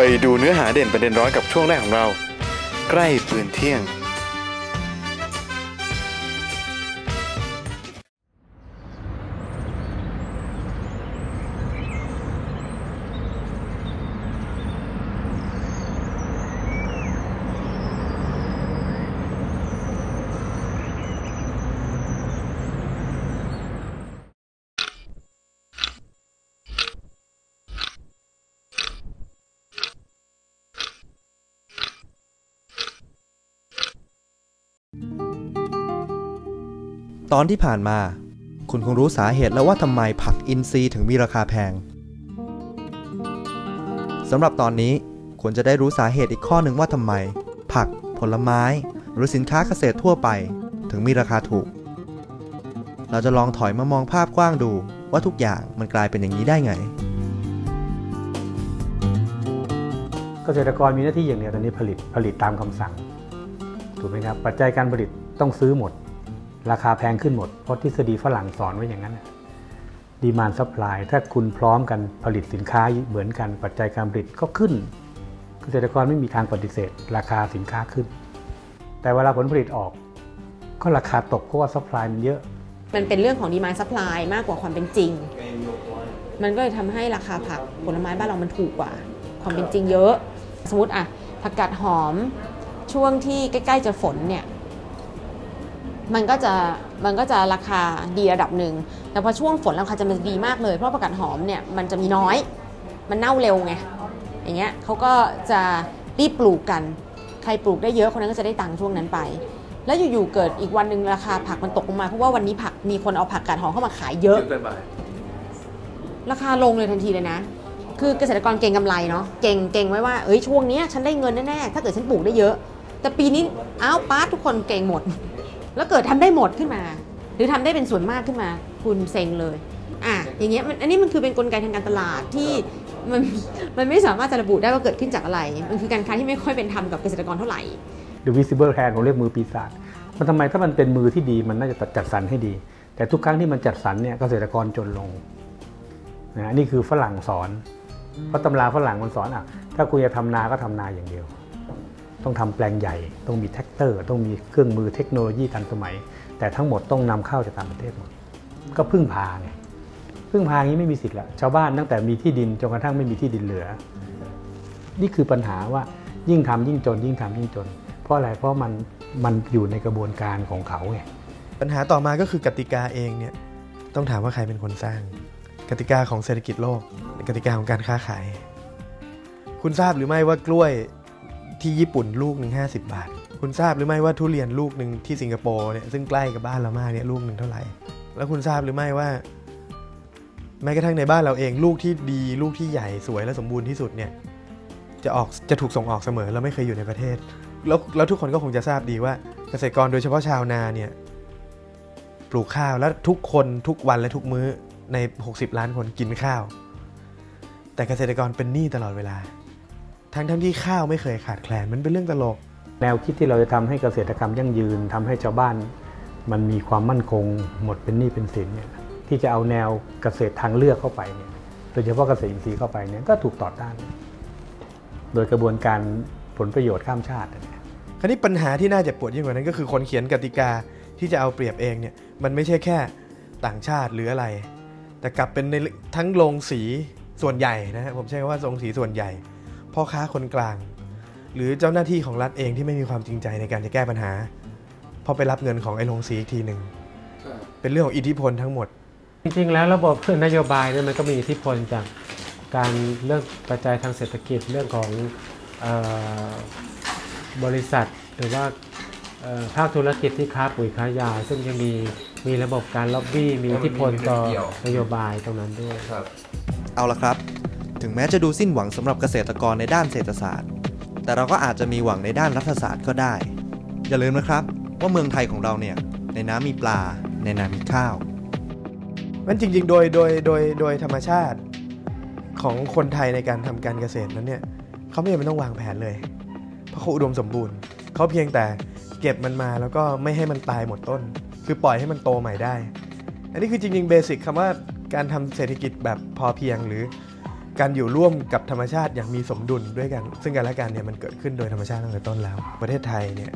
ไปดูเนื้อหาเด่นประเด็นร้อนกับช่วงแรกของเรา ใกล้ปืนเที่ยง ตอนที่ผ่านมา คุณคงรู้สาเหตุแล้วว่าทำไมผักอินทรีย์ถึงมีราคาแพงสำหรับตอนนี้ควรจะได้รู้สาเหตุอีกข้อหนึ่งว่าทำไม ผัก ผลไม้ หรือสินค้าเกษตรทั่วไป ถึงมีราคาถูก เราจะลองถอยมามองภาพกว้างดูว่าทุกอย่างมันกลายเป็นอย่างนี้ได้ไง เกษตรกรมีหน้าที่อย่างเดียวตอนนี้ผลิตผลิตตามคำสั่ง ถูกไหมครับ ปัจจัยการผลิตต้องซื้อหมด ราคาแพงขึ้นหมด เพราะทฤษฎีฝรั่งสอนไว้อย่างนั้นดีมานซัพพลายถ้าคุณพร้อมกันผลิตสินค้าเหมือนกันปัจจัยการผลิตก็ขึ้น เกษตรกรไม่มีทางปฏิเสธ ราคาสินค้าขึ้น แต่เวลาผลผลิตออก ก็ราคาตกเพราะว่าซัพพลายมันเยอะ มันเป็นเรื่องของดีมานซัพพลายมากกว่าความเป็นจริง มันก็เลยทำให้ราคาผักผลไม้บ้านเรามันถูกกว่า ความเป็นจริงเยอะ สมมติอะผักกาดหอมช่วงที่ใกล้ ๆ จะฝนเนี่ย มันก็จะมันก็จะราคาดีระดับหนึ่ง แต่พอช่วงฝนราคาจะมันดีมากเลย เพราะผักกาดหอมเนี่ยมันจะมีน้อย มันเน่าเร็วไง อย่างเงี้ยเขาก็จะรีบปลูกกัน ใครปลูกได้เยอะคนนั้นก็จะได้ตังค์ช่วงนั้นไป แล้วอยู่ๆเกิดอีกวันหนึ่งราคาผักมันตกลงมา เพราะว่าวันนี้ผักมีคนเอาผักกาดหอมเข้ามาขายเยอะ ราคาลงเลยทันทีเลยนะ คือเกษตรกรเก่งกำไรเนาะ เก่งเก่งไว้ว่า เอ้ยช่วงเนี้ยฉันได้เงินแน่ๆ ถ้าเกิดฉันปลูกได้เยอะ แต่ปีนี้อ้าวป้าทุกคนเก่งหมด แล้วเกิดทำได้หมดขึ้นมา หรือทำได้เป็นส่วนมากขึ้นมา คุณเซ็งเลยอะอย่างเงี้ยมันอันนี้มันคือเป็นกลไกทางการตลาดที่มันมันไม่สามารถจะระบุได้ว่าเกิดขึ้นจากอะไร มันคือการค้าที่ไม่ค่อยเป็นธรรมกับเกษตรกรเท่าไหร่ The visible hand ผมเรียกมือปีศาจมันทำไมถ้ามันเป็นมือที่ดีมันน่าจะจัดสรรให้ดี แต่ทุกครั้งที่มันจัดสรรเนี่ยเกษตรกรจนลงนะนี่คือฝรั่งสอนเพราะตำราฝรั่งมันสอนอะถ้าคุณจะทำนาก็ทำนาอย่างเดียว ต้องทำแปลงใหญ่ ต้องมีแท็กเตอร์ ต้องมีเครื่องมือเทคโนโลยีทันสมัย แต่ทั้งหมดต้องนำเข้าจากต่างประเทศหมด ก็พึ่งพาไงพึ่งพางี้ไม่มีสิทธิ์ละชาวบ้านตั้งแต่มีที่ดินจนกระทั่งไม่มีที่ดินเหลือ นี่คือปัญหาว่ายิ่งทำยิ่งจน ยิ่งทำยิ่งจน เพราะอะไรเพราะมันมันอยู่ในกระบวนการของเขาไงปัญหาต่อมาก็คือกติกาเองเนี่ยต้องถามว่าใครเป็นคนสร้าง กติกาของเศรษฐกิจโลกกติกาของการค้าขาย คุณทราบหรือไม่ว่ากล้วย ที่ญี่ปุ่นลูกหนึ่งห้าสิบาท คุณทราบหรือไม่ว่าทุเรียนลูกหนึ่งที่สิงคโปร์เนี่ยซึ่งใกล้กับบ้านเรามากเนี่ยลูกหนึ่งเท่าไหร่ แล้วคุณทราบหรือไม่ว่า แม้กระทั่งในบ้านเราเองลูกที่ดีลูกที่ใหญ่สวยและสมบูรณ์ที่สุดเนี่ยจะออกจะถูกส่งออกเสมอแล้วไม่เคยอยู่ในประเทศแล้วแล้วทุกคนก็คงจะทราบดีว่าเกษตรกรโดยเฉพาะชาวนาเนี่ยปลูกข้าวแล้วทุกคนทุกวันและทุกมื้อใน 60 ล้านคนกินข้าว แต่เกษตรกรเป็นหนี้ตลอดเวลา ทั้งทั้งที่ข้าวไม่เคยขาดแคลนมันเป็นเรื่องตลก แนวคิดที่เราจะทำให้เกษตรกรรมยั่งยืนทำให้ชาวบ้าน มันมีความมั่นคง หมดเป็นหนี้เป็นสินเนี่ยที่จะเอาแนวเกษตรทางเลือกเข้าไปเนี่ยโดยเฉพาะเกษตรอินทรีย์เข้าไปเนี่ยก็ถูกต่อต้าน โดยกระบวนการผลประโยชน์ข้ามชาติเนี่ยคราวนี้ปัญหาที่น่าเจ็บปวดยิ่งกว่านั้นก็คือคนเขียนกติกาที่จะเอาเปรียบเองเนี่ยมันไม่ใช่แค่ต่างชาติหรืออะไร แต่กลับเป็นในทั้งโรงสีส่วนใหญ่นะฮะผมใช้คำว่าโรงสีส่วนใหญ่ พ่อค้าคนกลาง หรือเจ้าหน้าที่ของรัฐเองที่ไม่มีความจริงใจในการจะแก้ปัญหาพอไปรับเงินของไอ้โรงสีอีกทีหนึ่งเป็นเรื่องของอิทธิพลทั้งหมด จริง ๆ แล้วระบบนโยบายเนี่ยมันก็มีอิทธิพลจากการเรื่องปัจจัยทางเศรษฐกิจเรื่องของเออบริษัทหรือว่าเอ่อภาคธุรกิจที่ค้าปุ๋ยค้ายา ซึ่งยังมีมีระบบการล็อบบี้มีอิทธิพลต่อนโยบายตรงนั้นด้วยเอาละครับ ถึงแม้จะดูสิ้นหวังสำหรับเกษตรกรในด้านเศรษฐศาสตร์ แต่เราก็อาจจะมีหวังในด้านรัฐศาสตร์ก็ได้ อย่าลืมนะครับ ว่าเมืองไทยของเราเนี่ย ในน้ำมีปลา ในนามีข้าวมันจริงๆ โดยโดยโดยโดยธรรมชาติของคนไทยในการทำการเกษตรนั้นเนี่ยเขาไม่จำเป็นต้องวางแผนเลย เพราะเขาอุดมสมบูรณ์เขาเพียงแต่เก็บมันมาแล้วก็ไม่ให้มันตายหมดต้น คือปล่อยให้มันโตใหม่ได้ อันนี้คือจริงๆเบสิกคำว่าการทำเศรษฐกิจแบบพอเพียงหรือ การอยู่ร่วมกับธรรมชาติอย่างมีสมดุลด้วยกัน ซึ่งกันและกันเนี่ยมันเกิดขึ้นโดยธรรมชาติตั้งแต่ต้นแล้ว ประเทศไทยเนี่ย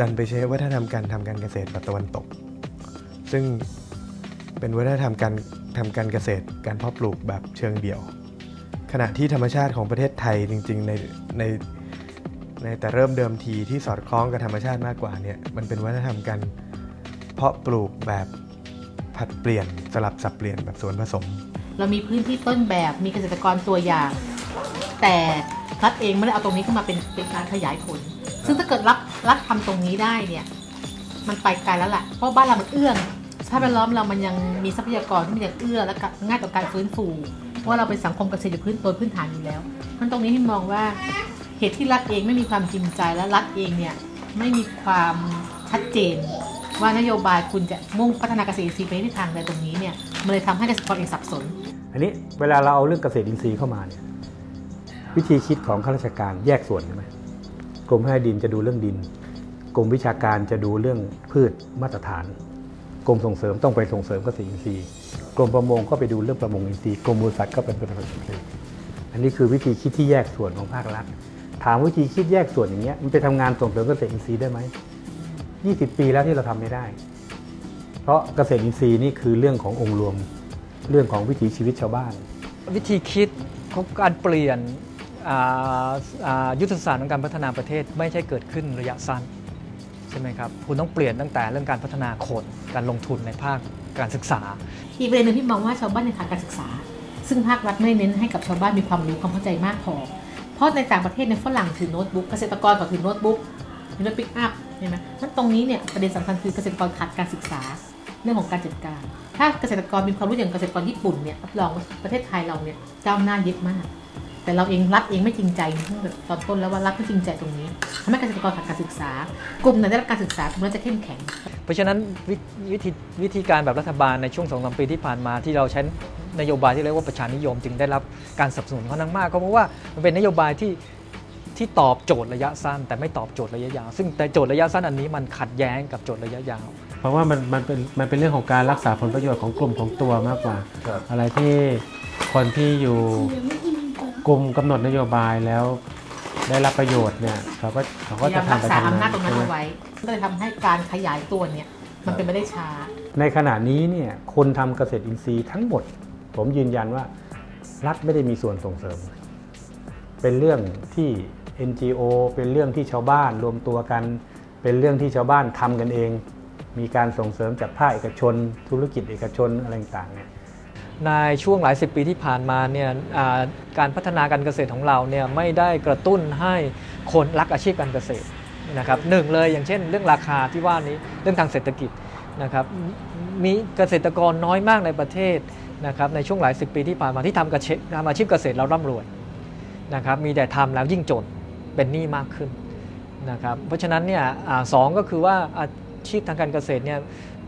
ดันไปใช้วัฒนธรรมการทำการเกษตรแบบตะวันตก ซึ่งเป็นวัฒนธรรมการทำการเกษตร การเพาะปลูกแบบเชิงเดี่ยว ขณะที่ธรรมชาติของประเทศไทยจริง ๆ ในในในแต่เริ่มเดิมทีที่สอดคล้องกับธรรมชาติมากกว่าเนี่ยมันเป็นวัฒนธรรมการเพาะปลูกแบบผัดเปลี่ยนสลับสับเปลี่ยนแบบสวนผสม เรามีพื้นที่ต้นแบบมีเกษตรกรตัวอย่าง แต่รัฐเองไม่ได้เอาตรงนี้ขึ้นมาเป็นเป็นการขยายผล ซึ่งถ้าเกิดรัฐรัฐทำตรงนี้ได้เนี่ย มันไปไกลแล้วแหละเพราะบ้านเรามันเอื้องสภาแวดล้อมเรามันยังมีทรัพยากรที่มันยังเอื้อและง่ายต่อการฟื้นฟูเพราะเราเป็นสังคมเกษตรอยู่พื้นตัวพื้นฐานอยู่แล้วมันตรงนี้ที่มองว่าเหตุที่รัฐเองไม่มีความจริงใจและรัฐเองเนี่ยไม่มีความชัดเจน ว่านโยบายคุณจะมุ่งพัฒนาเกษตรอินทรีย์ไปในทางใดตรงนี้เนี่ยมันเลยทำให้เกษตรกรเองสับสน นนี้เวลาเราเอาเรื่องเกษตรอินทรีย์เข้ามาเนี่ยวิธีคิดของข้าราชการแยกส่วนใช่ไหมกรมให้ดินจะดูเรื่องดิน กรมวิชาการจะดูเรื่องพืชมาตรฐาน กรมส่งเสริมต้องไปส่งเสริมเกษตรอินทรีย์ กรมประมงก็ไปดูเรื่องประมงอินทรีย์ กรมบริษัทก็เป็นประมงอินทรีย์อันนี้คือวิธีคิดที่แยกส่วนของภาครัฐ ถามวิธีคิดแยกส่วนอย่างเงี้ยมันไปทำงานส่งเสริมเกษตรอินทรีย์ได้ไหม20 ปีแล้วที่เราทำไม่ได้ เพราะเกษตรอินทรีย์นี่คือเรื่องขององค์รวม เรื่องของวิถีชีวิตชาวบ้าน วิธีคิดของการเปลี่ยนอ่าอ่ายุทธศาสตร์ของการพัฒนาประเทศไม่ใช่เกิดขึ้นระยะสั้นใช่ไหมครับคุณต้องเปลี่ยนตั้งแต่เรื่องการพัฒนาคนการลงทุนในภาคการศึกษา อีกประเด็นหนึ่งที่มองว่าชาวบ้านในทางการศึกษา ซึ่งภาครัฐไม่เน้นให้กับชาวบ้านมีความรู้ความเข้าใจมากพอ เพราะในต่างประเทศในยฝรั่งถือโน้ตบุ๊กเกษตรกรก็ถือโน้ตบุ๊กมีโน้ตปิกอัพใช่ไหมนั้นตรงนี้เนี่ยประเด็นสำคัญคือเกษตรกรขาดการศึกษา เรื่องของการจัดการ ถ้าเกษตรกรมีความรู้อย่างเกษตรกรญี่ปุ่นเนี่ยรับรองว่าประเทศไทยเราเนี่ยก้าวหน้าเยอะมาก แต่เราเองรัฐเองไม่จริงใจตั้งแต่ตอนต้นแล้วว่ารัฐไม่จริงใจตรงนี้ทำให้เกษตรกรขาดการศึกษากลุ่มไหนได้รับการศึกษากลุ่มนั้นจะเข้มแข็ง เพราะฉะนั้นววิธีวิธีการแบบรัฐบาลในช่วงสองสามปีที่ผ่านมาที่เราใช้นโยบายที่เรียกว่าประชานิยมจึงได้รับการสนับสนุนค่อนข้างมากก็เพราะว่ามันเป็นนโยบายที่ที่ตอบโจทย์ระยะสั้น แต่ไม่ตอบโจทย์ระยะยาว ซึ่งแต่โจทย์ระยะสั้นอันนี้มันขัดแย้งกับโจทย์ระยะยาว เพราะว่ามันมันเป็นมันเป็นเรื่องของการรักษาผลประโยชน์ของกลุ่มของตัวมากกว่าอะไรที่คนที่อยู่กลุ่มกำหนดนโยบายแล้วได้รับประโยชน์เนี่ยเขาก็เขาพก็ยายาจะมรัทำกไปษาทางอำนานั้จนตรงนั้นใช่ไหม เอาไว้ก็เลยทำให้การขยายตัวเนี่ยมันเป็นไปได้ช้า ในขณะนี้เนี่ยคนทำเกษตรอินทรีย์ทั้งหมด ผมยืนยันว่ารัฐไม่ได้มีส่วนส่งเสริม เป็นเรื่องที่ NGO เป็นเรื่องที่ชาวบ้านรวมตัวกัน เป็นเรื่องที่ชาวบ้านทำกันเอง มีการส่งเสริมจากภาคเอกชน ธุรกิจเอกชนอะไรต่างๆเนี่ยในช่วงหลายสิบปีที่ผ่านมาเนี่ยการพัฒนาการเกษตรของเราเนี่ยไม่ได้กระตุ้นให้คนรักอาชีพการเกษตรนะครับหนึ่งเลยอย่างเช่น เรื่องราคาที่ว่านี้เรื่องทางเศรษฐกิจนะครับมีเกษตรกรน้อยมากในประเทศนะครับในช่วงหลายสิบปีที่ผ่านมาที่ทำกทำอาชีพเกษตรแล้วร่ำรวยนะครับมีแต่ทำแล้วยิ่งจนเป็นหนี้มากขึ้นนะครับเพราะฉะนั้นเนี่ยอสองก็คือว่า ชีพทางการเกษตรเนี่ย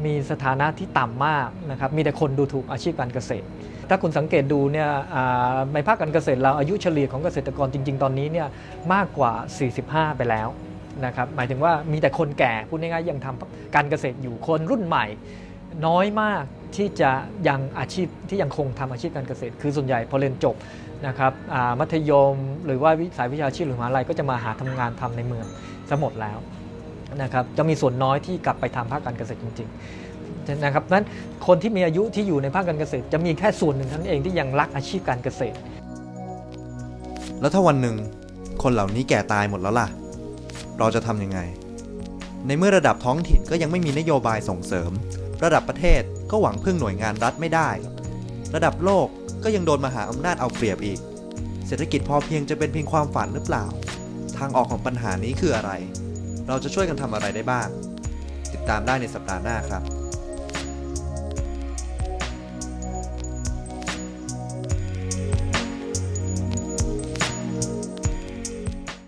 มีสถานะที่ต่ำมากนะครับมีแต่คนดูถูกอาชีพการเกษตร ถ้าคุณสังเกตดูเนี่ยอ่าในภาคการเกษตรเราอายุเฉลี่ยของเกษตรกรจริง ๆ ตอนนี้เนี่ยมากกว่า 45 ไปแล้วนะครับหมายถึงว่ามีแต่คนแก่พูดง่ายๆยังทำการเกษตรอยู่คนรุ่นใหม่ น้อยมากที่จะยังอาชีพที่ยังคงทำอาชีพการเกษตร คือส่วนใหญ่พอเรียนจบนะครับอ่ามัธยมหรือว่าวิสายวิชาชีพหรือมหาลัยก็จะมาหาทำงานทำในเมืองซะหมดแล้ว นะครับจะมีส่วนน้อยที่กลับไปทำภาคการเกษตรจริงๆนะครับนั้นคนที่มีอายุที่อยู่ในภาคการเกษตร จะมีแค่ส่วนหนึ่งเท่านั้นเองที่ยังรักอาชีพการเกษตร แล้วถ้าวันหนึ่งคนเหล่านี้แก่ตายหมดแล้วล่ะ เราจะทำยังไง ในเมื่อระดับท้องถิ่นก็ยังไม่มีนโยบายส่งเสริม ระดับประเทศก็หวังพึ่งหน่วยงานรัฐไม่ได้ ระดับโลกก็ยังโดนมหาอำนาจเอาเปรียบอีก เศรษฐกิจพอเพียงจะเป็นเพียงความฝันหรือเปล่า ทางออกของปัญหานี้คืออะไร เราจะช่วยกันทำอะไรได้บ้าง ติดตามได้ในสัปดาห์หน้าครับ